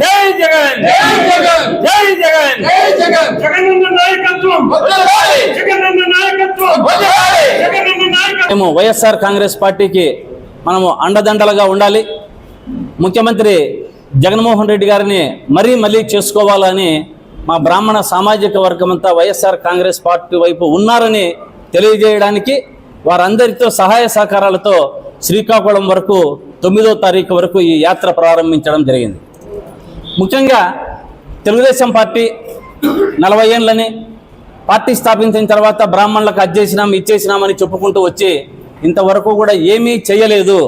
జై జగన్. జై జగన్. జై జగన్. జై జగన్. జగనన్న నాయకత్వం. వర్ధిల్లాలి. జగనన్న నాయకత్వం. వర్ధిల్లాలి. జగనన్న నాయకత్వం. మేము వైఎస్ఆర్ కాంగ్రెస్ పార్టీకి మనము అండదండలుగా ఉండాలి. ముఖ్యమంత్రి జగన్మోహన్ రెడ్డి గారిని మరీ మళ్ళీ చేసుకోవాలని మా బ్రాహ్మణ సామాజిక వర్గం అంతా వైఎస్ఆర్ కాంగ్రెస్ పార్టీ వైపు ఉన్నారని తెలియజేయడానికి వారందరితో సహాయ సహకారాలతో శ్రీకాకుళం వరకు తొమ్మిదో తారీఖు వరకు ఈ యాత్ర ప్రారంభించడం జరిగింది. ముఖ్యంగా తెలుగుదేశం పార్టీ నలభై ఏళ్ళని పార్టీ స్థాపించిన తర్వాత బ్రాహ్మణులకు అజ్జేసినాం ఇచ్చేసినామని చెప్పుకుంటూ వచ్చి ఇంతవరకు కూడా ఏమీ చేయలేదు.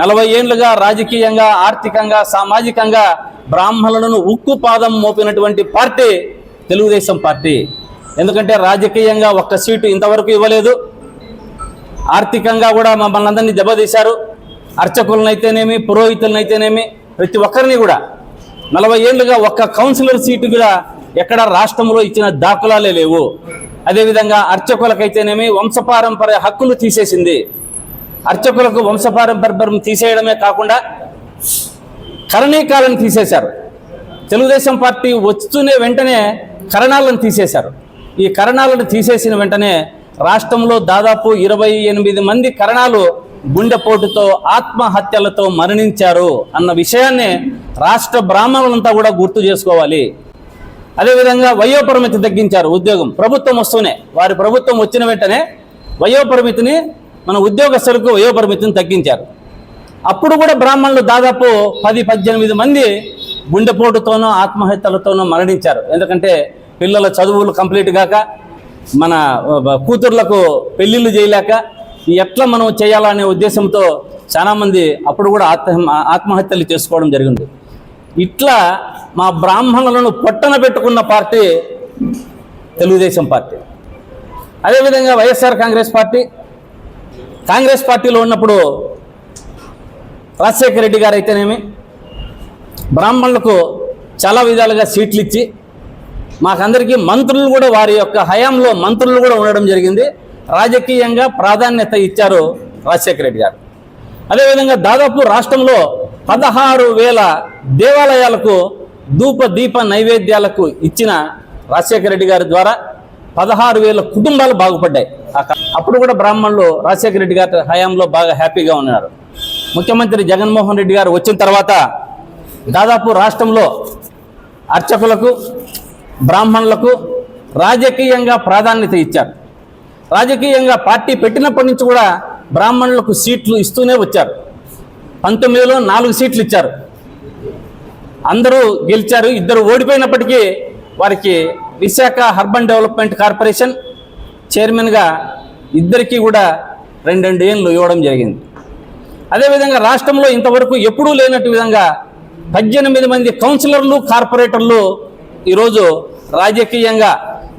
నలభై ఏళ్ళుగా రాజకీయంగా ఆర్థికంగా సామాజికంగా బ్రాహ్మణులను ఉక్కు పాదం మోపినటువంటి పార్టీ తెలుగుదేశం పార్టీ. ఎందుకంటే రాజకీయంగా ఒక్క సీటు ఇంతవరకు ఇవ్వలేదు. ఆర్థికంగా కూడా మమ్మల్ని అందరినీ దెబ్బతీశారు. అర్చకులనైతేనేమి పురోహితులనైతేనేమి ప్రతి ఒక్కరిని కూడా నలభై ఏళ్ళుగా ఒక్క కౌన్సిలర్ సీటు కూడా ఎక్కడ రాష్ట్రంలో ఇచ్చిన దాఖలాలే లేవు. అదేవిధంగా అర్చకులకైతేనేమి వంశపారంపర్య హక్కులు తీసేసింది. అర్చకులకు వంశపారంపర్యం తీసేయడమే కాకుండా కరణీకాలను తీసేశారు. తెలుగుదేశం పార్టీ వస్తూనే వెంటనే కరణాలను తీసేశారు. ఈ కరణాలను తీసేసిన వెంటనే రాష్ట్రంలో దాదాపు ఇరవై ఎనిమిది మంది కరణాలు గుండెపోటుతో ఆత్మహత్యలతో మరణించారు అన్న విషయాన్ని రాష్ట్ర బ్రాహ్మణులంతా కూడా గుర్తు చేసుకోవాలి. అదేవిధంగా వయోపరిమితి తగ్గించారు ఉద్యోగం. ప్రభుత్వం వస్తూనే వారి ప్రభుత్వం వచ్చిన వెంటనే వయోపరిమితిని మన ఉద్యోగస్తులకు వయోపరిమితిని తగ్గించారు. అప్పుడు కూడా బ్రాహ్మణులు దాదాపు పది పద్దెనిమిది మంది గుండెపోటుతోనూ ఆత్మహత్యలతోనూ మరణించారు. ఎందుకంటే పిల్లల చదువులు కంప్లీట్ కాక మన కూతుర్లకు పెళ్ళిళ్ళు చేయలేక ఎట్లా మనం చేయాలనే ఉద్దేశంతో చాలామంది అప్పుడు కూడా ఆత్మ ఆత్మహత్యలు చేసుకోవడం జరిగింది. ఇట్లా మా బ్రాహ్మణులను పొట్టన పెట్టుకున్న పార్టీ తెలుగుదేశం పార్టీ. అదేవిధంగా వైఎస్ఆర్ కాంగ్రెస్ పార్టీ. కాంగ్రెస్ పార్టీలో ఉన్నప్పుడు రాజశేఖర రెడ్డి గారు అయితేనేమి బ్రాహ్మణులకు చాలా విధాలుగా సీట్లు ఇచ్చి మాకందరికీ మంత్రులు కూడా వారి యొక్క హయాంలో మంత్రులు కూడా ఉండడం జరిగింది. రాజకీయంగా ప్రాధాన్యత ఇచ్చారు రాజశేఖర రెడ్డి గారు. అదేవిధంగా దాదాపు రాష్ట్రంలో పదహారు వేల దేవాలయాలకు ధూప దీప నైవేద్యాలకు ఇచ్చిన రాజశేఖర రెడ్డి గారి ద్వారా పదహారు వేల కుటుంబాలు బాగుపడ్డాయి. అప్పుడు కూడా బ్రాహ్మణులు రాజశేఖర రెడ్డి గారి హయాంలో బాగా హ్యాపీగా ఉన్నారు. ముఖ్యమంత్రి జగన్మోహన్ రెడ్డి గారు వచ్చిన తర్వాత దాదాపు రాష్ట్రంలో అర్చకులకు బ్రాహ్మణులకు రాజకీయంగా ప్రాధాన్యత ఇచ్చారు. రాజకీయంగా పార్టీ పెట్టినప్పటి నుంచి కూడా బ్రాహ్మణులకు సీట్లు ఇస్తూనే వచ్చారు. పంతొమ్మిదిలో నాలుగు సీట్లు ఇచ్చారు. అందరూ గెలిచారు ఇద్దరు ఓడిపోయినప్పటికీ వారికి విశాఖ అర్బన్ డెవలప్మెంట్ కార్పొరేషన్ చైర్మన్గా ఇద్దరికీ కూడా రెండు రెండు ఏళ్ళు ఇవ్వడం జరిగింది. అదేవిధంగా రాష్ట్రంలో ఇంతవరకు ఎప్పుడూ లేనట్టు విధంగా పద్దెనిమిది మంది కౌన్సిలర్లు కార్పొరేటర్లు ఈరోజు రాజకీయంగా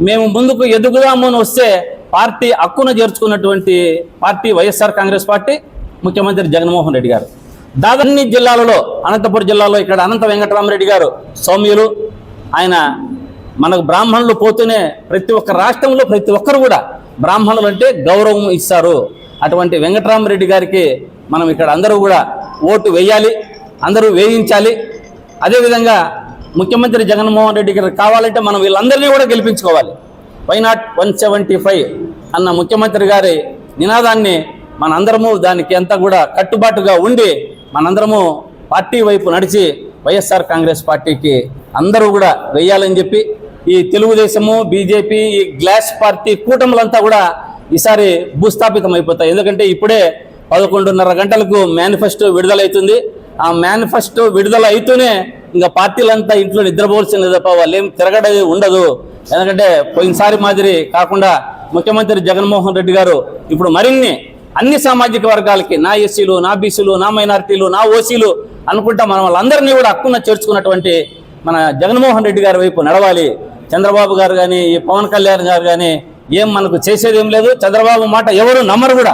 మేము ముందుకు ఎదుగుదాము అని వస్తే పార్టీ హక్కున చేర్చుకున్నటువంటి పార్టీ వైఎస్ఆర్ కాంగ్రెస్ పార్టీ ముఖ్యమంత్రి జగన్మోహన్ రెడ్డి గారు. దాదాపు అన్ని జిల్లాలలో అనంతపురం జిల్లాలో ఇక్కడ అనంత వెంకటరామరెడ్డి గారు సౌమ్యులు. ఆయన మనకు బ్రాహ్మణులు పోతూనే ప్రతి ఒక్క రాష్ట్రంలో ప్రతి ఒక్కరు కూడా బ్రాహ్మణులు అంటే గౌరవం ఇస్తారు. అటువంటి వెంకటరామరెడ్డి గారికి మనం ఇక్కడ అందరూ కూడా ఓటు వేయాలి అందరూ వేయించాలి. అదేవిధంగా ముఖ్యమంత్రి జగన్మోహన్ రెడ్డి గారు కావాలంటే మనం వీళ్ళందరినీ కూడా గెలిపించుకోవాలి. Why not one seventy five అన్న ముఖ్యమంత్రి గారి నినాదాన్ని మనందరము దానికి అంతా కూడా కట్టుబాటుగా ఉండి మనందరము పార్టీ వైపు నడిచి వైఎస్ఆర్ కాంగ్రెస్ పార్టీకి అందరూ కూడా వెయ్యాలని చెప్పి ఈ తెలుగుదేశము బీజేపీ ఈ గ్లాస్ పార్టీ కూటములంతా కూడా ఈసారి భూస్థాపితం అయిపోతాయి ఎందుకంటే ఇప్పుడే పదకొండున్నర గంటలకు మేనిఫెస్టో విడుదలవుతుంది ఆ మేనిఫెస్టో విడుదల అయితేనే ఇంకా పార్టీలంతా ఇంట్లో నిద్రపోవాల్సింది తప్ప వాళ్ళు ఏం తిరగడది ఉండదు. ఎందుకంటే పోయినసారి మాదిరి కాకుండా ముఖ్యమంత్రి జగన్మోహన్ రెడ్డి గారు ఇప్పుడు మరిన్ని అన్ని సామాజిక వర్గాలకి నా ఎస్సీలు నా బీసీలు నా మైనారిటీలు నా ఓసీలు అనుకుంటా మనం వాళ్ళందరినీ కూడా హక్కున చేర్చుకున్నటువంటి మన జగన్మోహన్ రెడ్డి గారి వైపు నడవాలి. చంద్రబాబు గారు కానీ ఈ పవన్ కళ్యాణ్ గారు కానీ ఏం మనకు చేసేది ఏం లేదు. చంద్రబాబు మాట ఎవరు నమ్మరు కూడా.